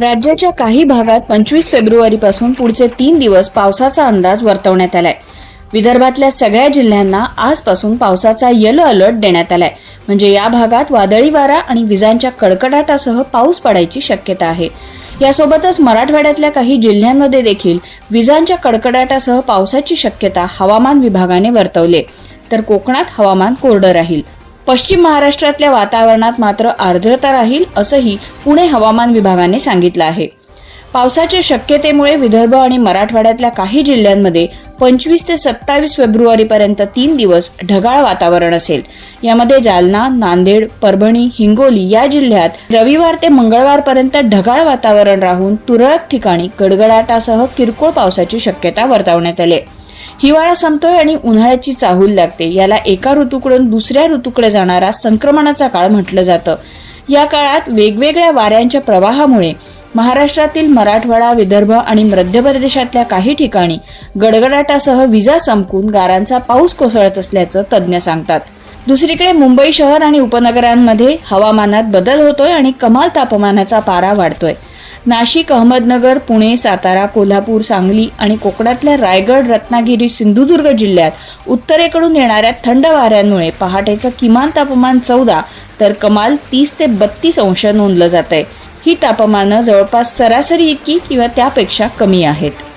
राज्याच्या काही भागात पंचवीस फेब्रुवारीपासून पुढचे तीन दिवस पावसाचा अंदाज वर्तवण्यात आलाय. विदर्भातल्या सगळ्या जिल्ह्यांना आजपासून पावसाचा येलो अलर्ट देण्यात आलाय. म्हणजे या भागात वादळी वारा आणि विजांच्या कडकडाटासह पाऊस पडायची शक्यता आहे. यासोबतच मराठवाड्यातल्या काही जिल्ह्यांमध्ये देखील विजांच्या कडकडाटासह पावसाची शक्यता हवामान विभागाने वर्तवले तर कोकणात हवामान कोरडं राहील. पश्चिम महाराष्ट्रातल्या वातावरणात मात्र आर्द्रता राहील असंही पुणे हवामान विभागाने सांगितलं आहे पावसाच्या शक्यतेमुळे विदर्भ आणि मराठवाड्यातल्या काही जिल्ह्यांमध्ये पंचवीस ते सत्तावीस फेब्रुवारीपर्यंत तीन दिवस ढगाळ वातावरण असेल यामध्ये जालना नांदेड परभणी हिंगोली या जिल्ह्यात रविवार ते मंगळवारपर्यंत ढगाळ वातावरण राहून तुरळक ठिकाणी गडगडाटासह किरकोळ पावसाची शक्यता वर्तवण्यात आली आहे. हिवाळा संपतोय आणि उन्हाळ्याची चाहूल लागते. याला एका ऋतूकडून दुसऱ्या ऋतूकडे जाणारा संक्रमणाचा काळ म्हटलं जातं. या काळात वेगवेगळ्या वाऱ्यांच्या प्रवाहामुळे महाराष्ट्रातील मराठवाडा विदर्भ आणि मध्य प्रदेशातल्या काही ठिकाणी गडगडाटासह विजा चमकून गारांचा पाऊस कोसळत असल्याचं तज्ज्ञ सांगतात. दुसरीकडे मुंबई शहर आणि उपनगरांमध्ये हवामानात बदल होतोय आणि कमाल तापमानाचा पारा वाढतोय. नाशिक अहमदनगर पुणे सातारा कोल्हापूर सांगली आणि कोकणातल्या रायगड रत्नागिरी सिंधुदुर्ग जिल्ह्यात उत्तरेकडून येणाऱ्या थंड वाऱ्यांमुळे पहाटेचं किमान तापमान चौदा तर कमाल तीस ते बत्तीस अंश नोंदलं जात आहे ही तापमानं जवळपास सरासरी इतकी किंवा त्यापेक्षा कमी आहेत.